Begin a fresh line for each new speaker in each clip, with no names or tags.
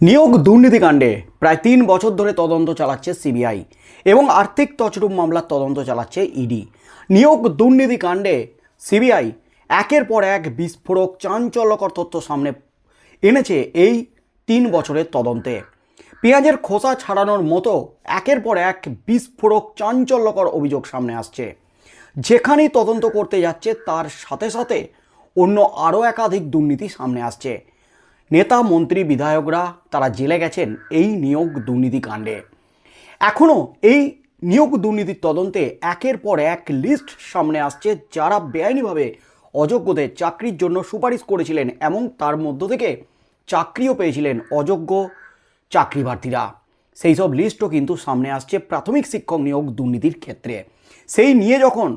নিয়োগ দুর্নীতিকাণ্ডে প্রায় তিন বছর ধরে তদন্ত চালাচ্ছে সিবিআই এবং আর্থিক তছরূপ মামলার তদন্ত চালাচ্ছে ইডি। নিয়োগ দুর্নীতিকাণ্ডে সিবিআই একের পর এক বিস্ফোরক চাঞ্চল্যকর তথ্য সামনে এনেছে এই তিন বছরের তদন্তে। পেঁয়াজের খোসা ছাড়ানোর মতো একের পর এক বিস্ফোরক চাঞ্চল্যকর অভিযোগ সামনে আসছে। যেখানেই তদন্ত করতে যাচ্ছে তার সাথে সাথে অন্য আরও একাধিক দুর্নীতি সামনে আসছে। নেতা, মন্ত্রী, বিধায়করা তারা জেলে গেছেন এই নিয়োগ দুর্নীতি কাণ্ডে। এখনও এই নিয়োগ দুর্নীতির তদন্তে একের পর এক লিস্ট সামনে আসছে যারা বেআইনিভাবে অযোগ্যদের চাকরির জন্য সুপারিশ করেছিলেন এবং তার মধ্য থেকে চাকরিও পেয়েছিলেন অযোগ্য চাকরি প্রার্থীরা সেই সব লিস্টও কিন্তু সামনে আসছে প্রাথমিক শিক্ষক নিয়োগ দুর্নীতির ক্ষেত্রে। সেই নিয়ে যখন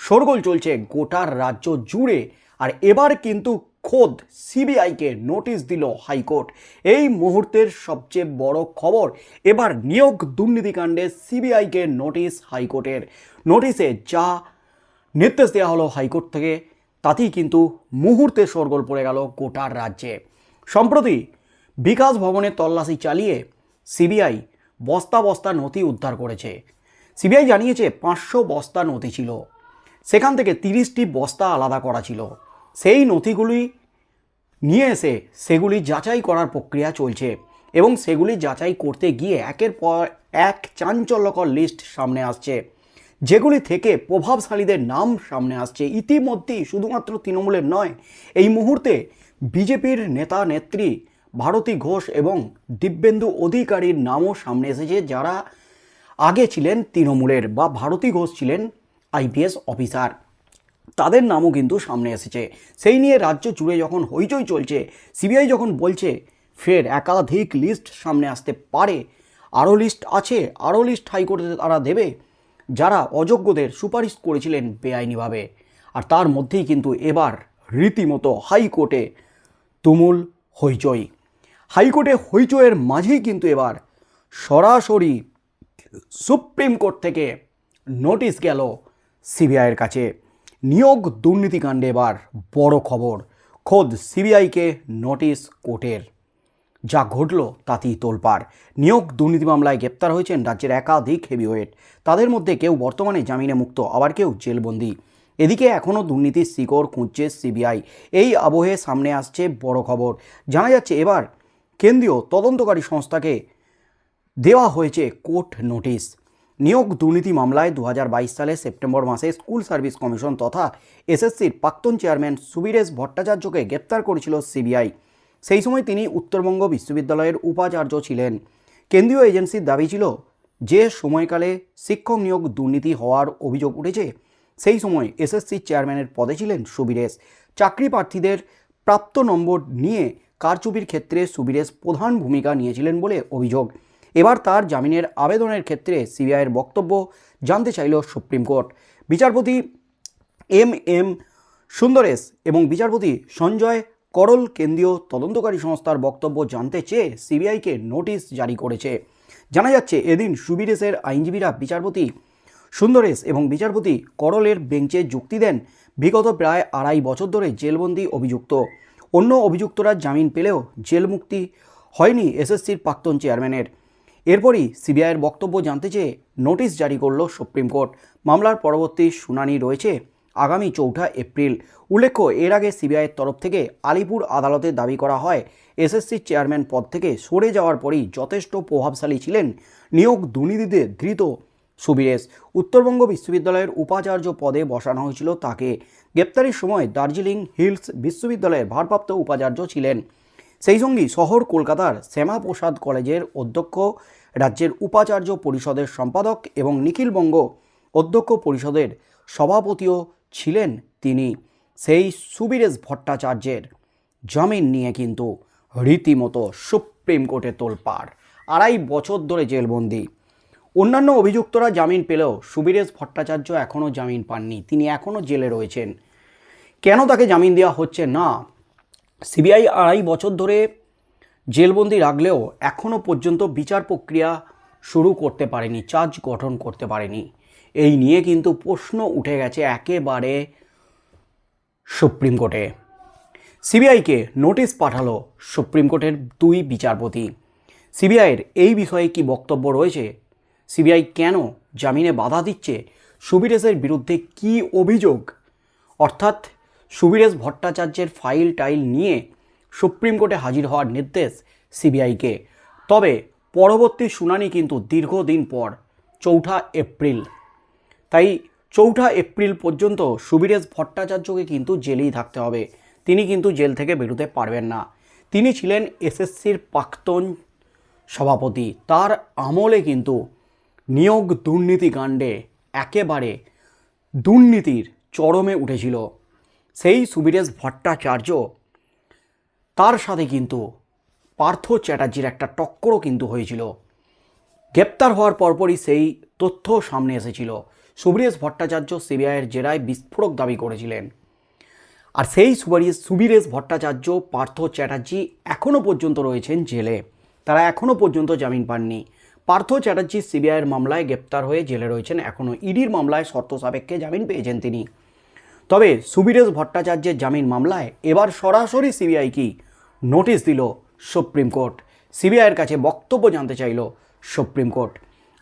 শোরগোল চলছে গোটার রাজ্য জুড়ে, আর এবার কিন্তু খোদ সিবিআইকে নোটিশ দিল হাইকোর্ট। এই মুহূর্তের সবচেয়ে বড় খবর, এবার নিয়োগ দুর্নীতিকাণ্ডে সিবিআইকে নোটিশ হাইকোর্টের। নোটিশে যা নির্দেশ দেওয়া হলো হাইকোর্ট থেকে, তাতেই কিন্তু মুহূর্তে শোরগোল পড়ে গেল গোটার রাজ্যে। সম্প্রতি বিকাশ ভবনে তল্লাশি চালিয়ে সিবিআই বস্তা বস্তা নথি উদ্ধার করেছে। সিবিআই জানিয়েছে পাঁচশো বস্তা নথি ছিল। সেখান থেকে তিরিশটি বস্তা আলাদা করা ছিল। সেই নথিগুলি নিয়ে এসে সেগুলি যাচাই করার প্রক্রিয়া চলছে এবং সেগুলি যাচাই করতে গিয়ে একের পর এক চাঞ্চল্যকর লিস্ট সামনে আসছে, যেগুলি থেকে প্রভাবশালীদের নাম সামনে আসছে। ইতিমধ্যেই শুধুমাত্র তৃণমূলের নয়, এই মুহূর্তে বিজেপির নেতা নেত্রী ভারতী ঘোষ এবং দিব্যেন্দু অধিকারীর নামও সামনে এসেছে, যারা আগে ছিলেন তৃণমূলের বা ভারতী ঘোষ ছিলেন আইপিএস অফিসার। তাদের নামও কিন্তু সামনে এসেছে। সেই নিয়ে রাজ্য জুড়ে যখন হইচই চলছে, সিবিআই যখন বলছে, ফের একাধিক লিস্ট সামনে আসতে পারে। আরও লিস্ট আছে, আরও লিস্ট হাইকোর্টে তারা দেবে, যারা অযোগ্যদের সুপারিশ করেছিলেন বেআইনিভাবে। আর তার মধ্যেই কিন্তু এবার রীতিমতো হাইকোর্টে তুমুল হইচই। হাইকোর্টে হইচইয়ের মাঝেই কিন্তু এবার সরাসরি সুপ্রিম কোর্ট থেকে নোটিশ গেল সিবিআইয়ের কাছে। নিয়োগ দুর্নীতিকাণ্ডে এবার বড় খবর। খোদ সিবিআইকে নোটিশ কোর্টের। যা ঘটল তাতেই তোলপাড়। নিয়োগ দুর্নীতি মামলায় গ্রেপ্তার হয়েছেন রাজ্যের একাধিক হেভিওয়েট। তাদের মধ্যে কেউ বর্তমানে জামিনে মুক্ত, আবার কেউ জেলবন্দি। এদিকে এখনও দুর্নীতির শিকড় খুঁজছে সিবিআই। এই আবহে সামনে আসছে বড় খবর। জানা যাচ্ছে এবার কেন্দ্রীয় তদন্তকারী সংস্থাকে দেওয়া হয়েছে কোর্ট নোটিশ। নিয়োগ দুর্নীতি মামলায় দু সালে সেপ্টেম্বর মাসে স্কুল সার্ভিস কমিশন তথা এসএসসির প্রাক্তন চেয়ারম্যান সুবীরেশ ভট্টাচার্যকে গ্রেপ্তার করেছিল সিবিআই। সেই সময় তিনি উত্তরবঙ্গ বিশ্ববিদ্যালয়ের উপাচার্য ছিলেন। কেন্দ্রীয় এজেন্সির দাবি ছিল যে সময়কালে শিক্ষক নিয়োগ দুর্নীতি হওয়ার অভিযোগ উঠেছে, সেই সময় এসএসসির চেয়ারম্যানের পদে ছিলেন সুবীরেশ। চাকরি প্রার্থীদের প্রাপ্ত নম্বর নিয়ে কারচুপির ক্ষেত্রে সুবীরেশ প্রধান ভূমিকা নিয়েছিলেন বলে অভিযোগ। এবার তার জামিনের আবেদনের ক্ষেত্রে সিবিআইয়ের বক্তব্য জানতে চাইল সুপ্রিম কোর্ট। বিচারপতি এম এম সুন্দরেশ এবং বিচারপতি সঞ্জয় করল কেন্দ্রীয় তদন্তকারী সংস্থার বক্তব্য জানতে চেয়ে সিবিআইকে নোটিশ জারি করেছে। জানা যাচ্ছে, এদিন সুবীরেশের আইনজীবীরা বিচারপতি সুন্দরেশ এবং বিচারপতি করলের বেঞ্চে যুক্তি দেন, বিগত প্রায় আড়াই বছর ধরে জেলবন্দি অভিযুক্ত। অন্য অভিযুক্তরা জামিন পেলেও জেল মুক্তি হয়নি এসএসসির প্রাক্তন চেয়ারম্যানের। এরপরই সিবিআইয়ের বক্তব্য জানতে চেয়ে নোটিশ জারি করল সুপ্রিম কোর্ট। মামলার পরবর্তী শুনানি রয়েছে আগামী চৌঠা এপ্রিল। উল্লেখ্য, এর আগে সিবিআইয়ের তরফ থেকে আলিপুর আদালতে দাবি করা হয় এসএসসির চেয়ারম্যান পদ থেকে সরে যাওয়ার পরই যথেষ্ট প্রভাবশালী ছিলেন নিয়োগ দুর্নীতিতে ধৃত সুবিরেশ। উত্তরবঙ্গ বিশ্ববিদ্যালয়ের উপাচার্য পদে বসানো হয়েছিল তাকে। গ্রেপ্তারির সময় দার্জিলিং হিলস বিশ্ববিদ্যালয়ের ভারপ্রাপ্ত উপাচার্য ছিলেন। সেই সঙ্গে শহর কলকাতার শ্যামাপ্রসাদ কলেজের অধ্যক্ষ, রাজ্যের উপাচার্য পরিষদের সম্পাদক এবং নিখিলবঙ্গ অধ্যক্ষ পরিষদের সভাপতিও ছিলেন তিনি। সেই সুবীরেশ ভট্টাচার্যের জামিন নিয়ে কিন্তু রীতিমতো সুপ্রিম কোর্টে তোলপাড়, আড়াই বছর ধরে জেলবন্দি। অন্যান্য অভিযুক্তরা জামিন পেলেও সুবীরেশ ভট্টাচার্য এখনও জামিন পাননি, তিনি এখনও জেলে রয়েছেন। কেন তাকে জামিন দেওয়া হচ্ছে না? সিবিআই আড়াই বছর ধরে জেলবন্দি রাখলেও এখনও পর্যন্ত বিচার প্রক্রিয়া শুরু করতে পারেনি, চার্জ গঠন করতে পারেনি। এই নিয়ে কিন্তু প্রশ্ন উঠে গেছে একেবারে সুপ্রিম কোর্টে। সিবিআইকে নোটিশ পাঠালো সুপ্রিম কোর্টের দুই বিচারপতি। সিবিআইয়ের এই বিষয়ে কি বক্তব্য রয়েছে? সিবিআই কেন জামিনে বাধা দিচ্ছে? সুবিরেশের বিরুদ্ধে কি অভিযোগ? অর্থাৎ সুবিরেশ ভট্টাচার্যের ফাইল টাইল নিয়ে সুপ্রিম কোর্টে হাজির হওয়ার নির্দেশ সিবিআইকে। তবে পরবর্তী শুনানি কিন্তু দীর্ঘদিন পর, চৌঠা এপ্রিল। তাই চৌঠা এপ্রিল পর্যন্ত সুবিরেশ ভট্টাচার্যকে কিন্তু জেলেই থাকতে হবে। তিনি কিন্তু জেল থেকে বেরোতে পারবেন না। তিনি ছিলেন এসএসসির প্রাক্তন সভাপতি। তার আমলে কিন্তু নিয়োগ দুর্নীতি কাণ্ডে একেবারে দুর্নীতির চরমে উঠেছিল। সেই সুবিরেশ ভট্টাচার্য, তার সাথে কিন্তু পার্থ চ্যাটার্জির একটা টক্করও কিন্তু হয়েছিল। গ্রেপ্তার হওয়ার পরপরই সেই তথ্য সামনে এসেছিল। সুবীরেশ ভট্টাচার্য সিবিআইয়ের জেরায় বিস্ফোরক দাবি করেছিলেন। আর সেই সুবীরেশ সুবীরেশ ভট্টাচার্য, পার্থ চ্যাটার্জি এখনও পর্যন্ত রয়েছেন জেলে। তারা এখনও পর্যন্ত জামিন পাননি। পার্থ চ্যাটার্জি সিবিআইয়ের মামলায় গ্রেপ্তার হয়ে জেলে রয়েছেন। এখনও ইডির মামলায় শর্ত সাপেক্ষে জামিন পেয়েছেন তিনি। তবে সুবীরেশ ভট্টাচার্যের জামিন মামলায় এবার সরাসরি সিবিআই কি নোটিশ দিল সুপ্রিম কোর্ট। সিবিআইয়ের কাছে বক্তব্য জানতে চাইল সুপ্রিম কোর্ট।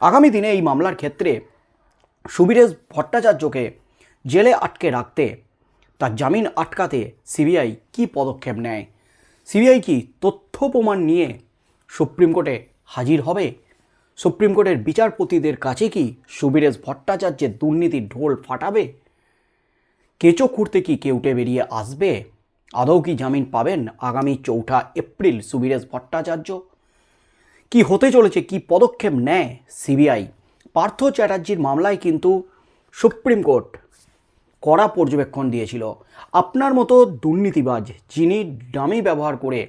আগামী দিনে এই মামলার ক্ষেত্রে সুবীরেশ ভট্টাচার্যকে জেলে আটকে রাখতে, তার জামিন আটকাতে সিবিআই কি পদক্ষেপ নেয়? সিবিআই কি তথ্য প্রমাণ নিয়ে সুপ্রিম কোর্টে হাজির হবে? সুপ্রিম কোর্টের বিচারপতিদের কাছে কি সুবীরেশ ভট্টাচার্যের দুর্নীতির ঢোল ফাটাবে? কেঁচো খুঁড়তে কি কেউটে বেরিয়ে আসবে? আদৌ কি জামিন পাবেন আগামী চৌঠা এপ্রিল সুবীরেশ ভট্টাচার্য? কি হতে চলেছে, কি পদক্ষেপ নেয় সিবিআই? পার্থ চ্যাটার্জির মামলায় কিন্তু সুপ্রিম কোর্ট কড়া পর্যবেক্ষণ দিয়েছিল। আপনার মতো দুর্নীতিবাজ যিনি ডামি ব্যবহার করে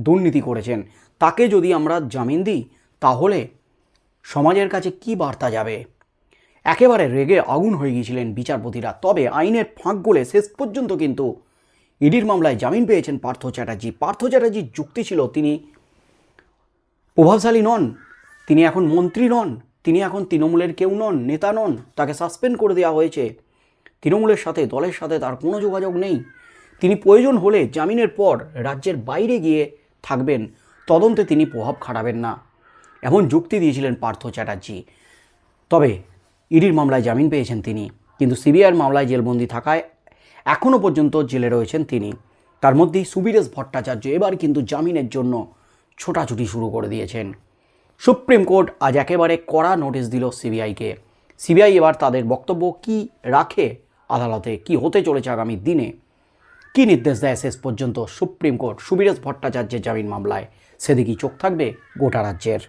দুর্নীতি করেছেন, তাকে যদি আমরা জামিন দিই, তাহলে সমাজের কাছে কি বার্তা যাবে? একেবারে রেগে আগুন হয়ে গিয়েছিলেন বিচারপতিরা। তবে আইনের ফাঁক গলে শেষ পর্যন্ত কিন্তু ইডির মামলায় জামিন পেয়েছেন পার্থ চ্যাটার্জি। পার্থ চ্যাটার্জির যুক্তি ছিল, তিনি প্রভাবশালী নন, তিনি এখন মন্ত্রী নন, তিনি এখন তৃণমূলের কেউ নন, নেতা নন, তাকে সাসপেন্ড করে দেওয়া হয়েছে। তৃণমূলের সাথে, দলের সাথে তার কোনো যোগাযোগ নেই। তিনি প্রয়োজন হলে জামিনের পর রাজ্যের বাইরে গিয়ে থাকবেন। তদন্তে তিনি প্রভাব খাটাবেন না। এমন যুক্তি দিয়েছিলেন পার্থ চ্যাটার্জি। তবে ইডির মামলায় জামিন পেয়েছেন তিনি। কিন্তু সিবিআইয়ের মামলায় জেলবন্দি থাকায় এখনও পর্যন্ত জেলে রয়েছেন তিনি। তার মধ্যেই সুবীরেশ ভট্টাচার্য এবার কিন্তু জামিনের জন্য ছোটাছুটি শুরু করে দিয়েছেন। সুপ্রিম কোর্ট আজ একেবারে কড়া নোটিশ দিল সিবিআইকে। সিবিআই এবার তাদের বক্তব্য কি রাখে, আদালতে কি হতে চলেছে আগামী দিনে, কি নির্দেশ দেয় শেষ পর্যন্ত সুপ্রিম কোর্ট সুবীরেশ ভট্টাচার্যের জামিন মামলায়? সেদিকেই চোখ থাকবে গোটা রাজ্যের।